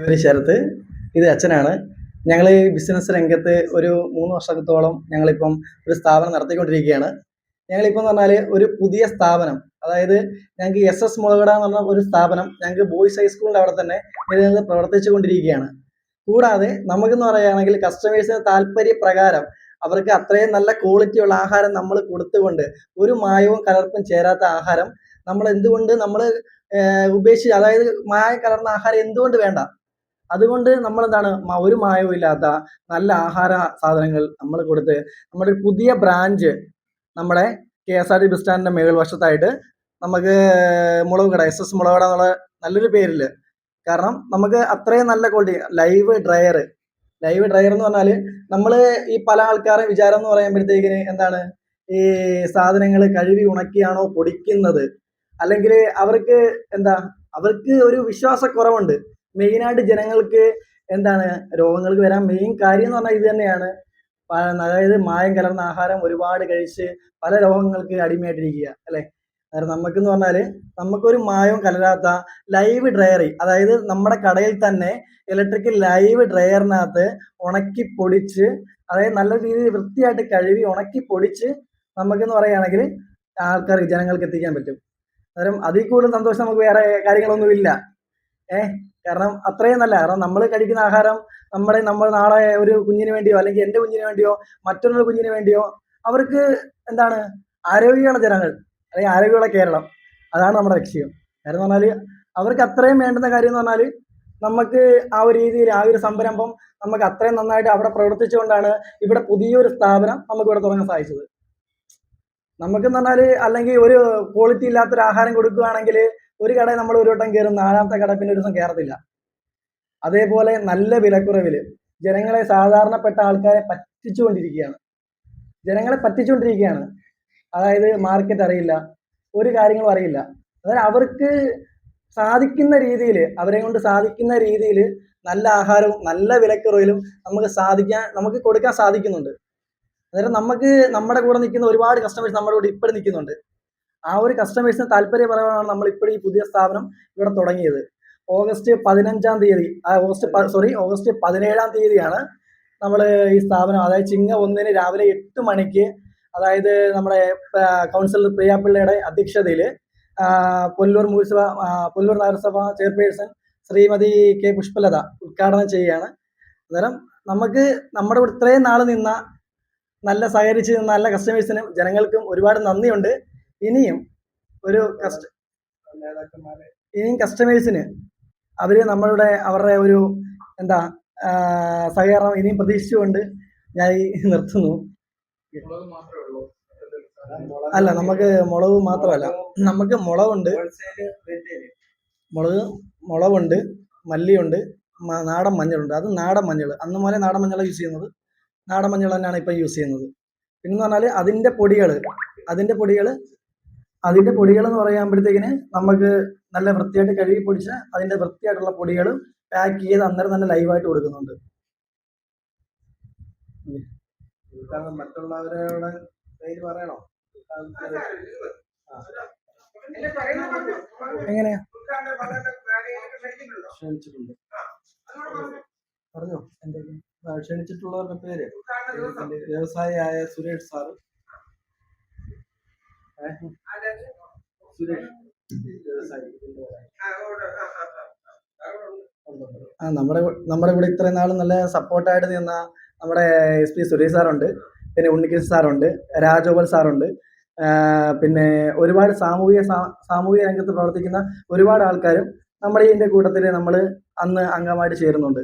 പേര് ശരത്ത് ഇത് അച്ഛനാണ്. ഞങ്ങൾ ഈ ബിസിനസ് രംഗത്ത് ഒരു മൂന്ന് വർഷത്തോളം ഞങ്ങളിപ്പം ഒരു സ്ഥാപനം നടത്തിക്കൊണ്ടിരിക്കുകയാണ്. ഞങ്ങളിപ്പം എന്ന് പറഞ്ഞാൽ ഒരു പുതിയ സ്ഥാപനം. അതായത് ഞങ്ങൾക്ക് എസ് എസ് മുളകട എന്ന് പറഞ്ഞ ഒരു സ്ഥാപനം ഞങ്ങൾക്ക് ബോയ്സ് ഹൈസ്കൂളിന്റെ അവിടെ തന്നെ ഇത് പ്രവർത്തിച്ചു കൊണ്ടിരിക്കുകയാണ് കൂടാതെ നമുക്കെന്ന് പറയുകയാണെങ്കിൽ കസ്റ്റമേഴ്സിന് താല്പര്യ പ്രകാരം അവർക്ക് അത്രയും നല്ല ക്വാളിറ്റി ഉള്ള ആഹാരം നമ്മൾ കൊടുത്തുകൊണ്ട് ഒരു മായവും കലർപ്പും ചേരാത്ത ആഹാരം നമ്മൾ എന്തുകൊണ്ട് നമ്മൾ ഉപേക്ഷിച്ച് അതായത് മായ കലർന്ന ആഹാരം എന്തുകൊണ്ട് വേണ്ട? അതുകൊണ്ട് നമ്മൾ എന്താണ് ഒരു മായവും ഇല്ലാത്ത നല്ല ആഹാര സാധനങ്ങൾ നമ്മൾ കൊടുത്ത് നമ്മുടെ പുതിയ ബ്രാഞ്ച് നമ്മുടെ K S R T bus സ്റ്റാൻഡിന്റെ മേൽ വശത്തായിട്ട് നമുക്ക് മുളക് കട എസ് എസ് മുളക് കട എന്നുള്ള നല്ലൊരു പേരിൽ കാരണം നമുക്ക് അത്രയും നല്ല quality live dryer. Live dryer എന്ന് പറഞ്ഞാൽ നമ്മൾ ഈ പല ആൾക്കാരെ വിചാരം എന്ന് പറയുമ്പോഴത്തേക്കിന് എന്താണ് ഈ സാധനങ്ങൾ കഴുകി ഉണക്കിയാണോ പൊടിക്കുന്നത്? അല്ലെങ്കിൽ അവർക്ക് എന്താ അവർക്ക് ഒരു വിശ്വാസക്കുറവുണ്ട്. മെയിനായിട്ട് ജനങ്ങൾക്ക് എന്താണ് രോഗങ്ങൾക്ക് വരാൻ മെയിൻ കാര്യം എന്ന് പറഞ്ഞാൽ ഇത് തന്നെയാണ്. അതായത് മായം കലർന്ന ആഹാരം ഒരുപാട് കഴിച്ച് പല രോഗങ്ങൾക്ക് അടിമയായിട്ടിരിക്കുക അല്ലെ? കാരണം നമുക്കെന്ന് പറഞ്ഞാൽ നമുക്കൊരു മായവും കലരാത്ത ലൈവ് ഡ്രയറി അതായത് നമ്മുടെ കടയിൽ തന്നെ ഇലക്ട്രിക്കൽ ലൈവ് ഡ്രയറിനകത്ത് ഉണക്കി പൊടിച്ച് അതായത് നല്ല രീതിയിൽ വൃത്തിയായിട്ട് കഴുകി ഉണക്കി പൊടിച്ച് നമുക്കെന്ന് പറയുകയാണെങ്കിൽ ആൾക്കാർക്ക് ജനങ്ങൾക്ക് എത്തിക്കാൻ പറ്റും. അന്നേരം അതിൽ കൂടുതൽ സന്തോഷം നമുക്ക് വേറെ കാര്യങ്ങളൊന്നും ഇല്ല ഏഹ് കാരണം അത്രയും നല്ല. കാരണം നമ്മൾ കഴിക്കുന്ന ആഹാരം നമ്മുടെ നമ്മൾ നാളെ ഒരു കുഞ്ഞിന് വേണ്ടിയോ അല്ലെങ്കിൽ എന്റെ കുഞ്ഞിന് വേണ്ടിയോ മറ്റൊരു കുഞ്ഞിന് വേണ്ടിയോ അവർക്ക് എന്താണ്? ആരോഗ്യമുള്ള ജനങ്ങൾ. അല്ലെങ്കിൽ ആരോഗ്യമുള്ള കേരളം. അതാണ് നമ്മുടെ ലക്ഷ്യം. കാരണം എന്ന് പറഞ്ഞാൽ അവർക്ക് അത്രയും വേണ്ടുന്ന കാര്യം എന്ന് പറഞ്ഞാൽ നമുക്ക് ആ ഒരു രീതിയിൽ ആ ഒരു സംരംഭം നമുക്ക് അത്രയും നന്നായിട്ട് അവിടെ പ്രവർത്തിച്ചുകൊണ്ടാണ് ഇവിടെ പുതിയൊരു സ്ഥാപനം നമുക്ക് ഇവിടെ തുടങ്ങാൻ സാധിച്ചത്. നമുക്കെന്ന് പറഞ്ഞാൽ അല്ലെങ്കിൽ ഒരു ക്വാളിറ്റി ഇല്ലാത്തൊരു ആഹാരം കൊടുക്കുകയാണെങ്കിൽ ഒരു കട നമ്മൾ ഒരു വട്ടം കയറും നാലാമത്തെ കട പിന്നെ ഒരു ദിവസം കയറത്തില്ല. അതേപോലെ നല്ല വിലക്കുറവിൽ ജനങ്ങളെ സാധാരണപ്പെട്ട ആൾക്കാരെ പറ്റിച്ചുകൊണ്ടിരിക്കുകയാണ്. ജനങ്ങളെ പറ്റിച്ചുകൊണ്ടിരിക്കുകയാണ്. അതായത് മാർക്കറ്റ് അറിയില്ല ഒരു കാര്യങ്ങളും അറിയില്ല. അതായത് അവർക്ക് സാധിക്കുന്ന രീതിയിൽ അവരെ കൊണ്ട് സാധിക്കുന്ന രീതിയിൽ നല്ല ആഹാരവും നല്ല വിലക്കുറവിലും നമുക്ക് സാധിക്കാൻ നമുക്ക് കൊടുക്കാൻ സാധിക്കുന്നുണ്ട്. അന്നേരം നമുക്ക് നമ്മുടെ കൂടെ നിൽക്കുന്ന ഒരുപാട് കസ്റ്റമേഴ്സ് നമ്മുടെ കൂടെ ഇപ്പോഴും നിൽക്കുന്നുണ്ട്. ആ ഒരു കസ്റ്റമേഴ്സിന് താല്പര്യപരമാണ് നമ്മൾ ഇപ്പോൾ ഈ പുതിയ സ്ഥാപനം ഇവിടെ തുടങ്ങിയത്. ഓഗസ്റ്റ് പതിനഞ്ചാം തീയതി ഓഗസ്റ്റ് സോറി ഓഗസ്റ്റ് പതിനേഴാം തീയതിയാണ് നമ്മൾ ഈ സ്ഥാപനം. അതായത് ചിങ്ങ ഒന്നിന് രാവിലെ എട്ട് മണിക്ക് അതായത് നമ്മുടെ കൗൺസിലർ പ്രിയാപിള്ളയുടെ അധ്യക്ഷതയിൽ പുല്ലൂർ മുനിസിപ്പ പുല്ലൂർ നഗരസഭ ചെയർപേഴ്സൺ ശ്രീമതി കെ. പുഷ്പലത ഉദ്ഘാടനം ചെയ്യുകയാണ്. അന്നേരം നമുക്ക് നമ്മുടെ ഇത്രയും നാൾ നിന്ന നല്ല സഹകരിച്ച് നല്ല കസ്റ്റമേഴ്സിനും ജനങ്ങൾക്കും ഒരുപാട് നന്ദിയുണ്ട്. ഇനിയും ഒരു ഇനിയും കസ്റ്റമേഴ്സിന് അവർ നമ്മളുടെ അവരുടെ ഒരു എന്താ സഹകരണം ഇനിയും പ്രതീക്ഷിച്ചുകൊണ്ട് ഞാൻ ഈ നിർത്തുന്നു. അല്ല നമുക്ക് മുളക് മാത്രമല്ല. നമുക്ക് മുളകുണ്ട്. മുളക് മുളകുണ്ട് മല്ലിയുണ്ട് നാടൻ മഞ്ഞളുണ്ട്. അത് നാടൻ മഞ്ഞൾ അന്ന് മുതലേ നാടൻ മഞ്ഞളാണ് യൂസ് ചെയ്യുന്നത്. നാടൻ മഞ്ഞൾ തന്നെയാണ് ഇപ്പം യൂസ് ചെയ്യുന്നത്. പിന്നെ പറഞ്ഞാൽ അതിന്റെ പൊടികൾ അതിന്റെ പൊടികൾ അതിന്റെ പൊടികൾ എന്ന് പറയുമ്പോഴത്തേക്കിന് നമുക്ക് നല്ല വൃത്തിയായിട്ട് കഴുകി പൊടിച്ച് അതിന്റെ വൃത്തിയായിട്ടുള്ള പൊടികൾ പാക്ക് ചെയ്ത് അന്നേരം തന്നെ ലൈവായിട്ട് കൊടുക്കുന്നുണ്ട്. മറ്റുള്ളവരോട് പേര് പറയണോ? എങ്ങനെയാ? ക്ഷണിച്ചിട്ടുണ്ട്. പറഞ്ഞോ? എന്തെങ്കിലും ക്ഷണിച്ചിട്ടുള്ളവരുടെ പേര്. വ്യവസായിയായ സുരേഷ് സാറ്. ഏ? ആ നമ്മുടെ നമ്മുടെ കൂടെ ഇത്രയും നാൾ നല്ല സപ്പോർട്ടായിട്ട് നിന്ന നമ്മുടെ എസ് പി സുരേഷ് സാറുണ്ട്. പിന്നെ ഉണ്ണികൃഷ്ണൻ സാറുണ്ട്. രാജഗോപാൽ സാറുണ്ട്. പിന്നെ ഒരുപാട് സാമൂഹിക സാമൂഹിക രംഗത്ത് പ്രവർത്തിക്കുന്ന ഒരുപാട് ആൾക്കാരും നമ്മുടെ ഇതിന്റെ കൂട്ടത്തിൽ നമ്മൾ അന്ന് അംഗമായിട്ട് ചേരുന്നുണ്ട്.